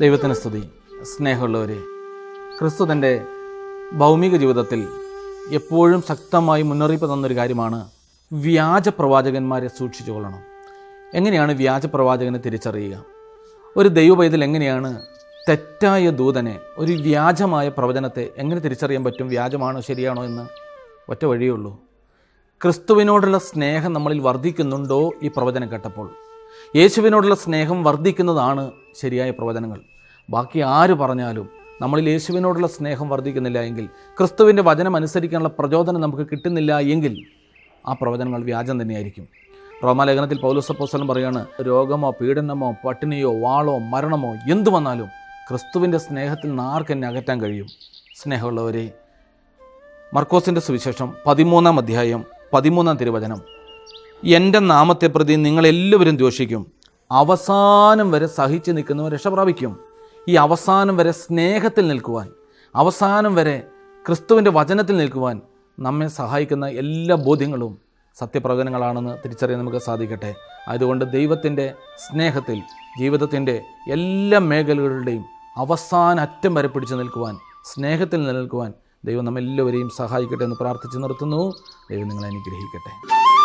ദൈവത്തിന് സ്തുതി. സ്നേഹമുള്ളവരെ ക്രിസ്തു തന്റെ ഭൗമിക ജീവിതത്തിൽ എപ്പോഴും ശക്തമായി മുന്നറിയിപ്പ് തന്നൊരു കാര്യമാണ് വ്യാജ പ്രവാചകന്മാരെ സൂക്ഷിച്ചു കൊള്ളണം. എങ്ങനെയാണ് വ്യാജ പ്രവാചകനെ തിരിച്ചറിയുക? ഒരു ദൈവപൈതൽ എങ്ങനെയാണ് തെറ്റായ ദൂതനെ ഒരു വ്യാജമായ പ്രവചനത്തെ എങ്ങനെ തിരിച്ചറിയാൻ പറ്റും? വ്യാജമാണോ ശരിയാണോ എന്ന് ഒറ്റ വഴിയേ ഉള്ളൂ. ക്രിസ്തുവിനോടുള്ള സ്നേഹം നമ്മളിൽ വർദ്ധിക്കുന്നുണ്ടോ ഈ പ്രവചനം കേട്ടപ്പോൾ? യേശുവിനോടുള്ള സ്നേഹം വർദ്ധിക്കുന്നതാണ് ശരിയായ പ്രവചനങ്ങൾ. ബാക്കി ആര് പറഞ്ഞാലും നമ്മളിൽ യേശുവിനോടുള്ള സ്നേഹം വർദ്ധിക്കുന്നില്ല എങ്കിൽ ക്രിസ്തുവിന്റെ വചനം അനുസരിക്കാനുള്ള പ്രചോദനം നമുക്ക് കിട്ടുന്നില്ല എങ്കിൽ ആ പ്രവചനങ്ങൾ വ്യാജം തന്നെയായിരിക്കും. റോമാലേഖനത്തിൽ പൗലോസപ്പോസ്തലൻ പറയാണ് രോഗമോ പീഡനമോ പട്ടിണിയോ വാളോ മരണമോ എന്തു വന്നാലും ക്രിസ്തുവിന്റെ സ്നേഹത്തിൽ നിന്ന് ആർക്കെന്നെ അകറ്റാൻ കഴിയും. സ്നേഹമുള്ളവരെ മർക്കോസിന്റെ സുവിശേഷം പതിമൂന്നാം അധ്യായം പതിമൂന്നാം തിരുവചനം. എന്റെ നാമത്തെ പ്രതി നിങ്ങളെല്ലാവരും ദോഷിക്കും അവസാനം വരെ സഹിച്ചു നിൽക്കുന്നവർ രക്ഷപ്രാപിക്കും. ഈ അവസാനം വരെ സ്നേഹത്തിൽ നിൽക്കുവാൻ അവസാനം വരെ ക്രിസ്തുവിന്റെ വചനത്തിൽ നിൽക്കുവാൻ നമ്മെ സഹായിക്കുന്ന എല്ലാ ബോധ്യങ്ങളും സത്യപ്രവചനങ്ങളാണെന്ന് തിരിച്ചറിയാൻ നമുക്ക് സാധിക്കട്ടെ. അതുകൊണ്ട് ദൈവത്തിന്റെ സ്നേഹത്തിൽ ജീവിതത്തിന്റെ എല്ലാ മേഖലകളുടെയും അവസാന അറ്റം വരെ പിടിച്ചു നിൽക്കുവാൻ സ്നേഹത്തിൽ നിലനിൽക്കുവാൻ ദൈവം നമ്മെല്ലാവരെയും സഹായിക്കട്ടെ എന്ന് പ്രാർത്ഥിച്ചു നിർത്തുന്നു. ദൈവം നിങ്ങളെ അനുഗ്രഹിക്കട്ടെ.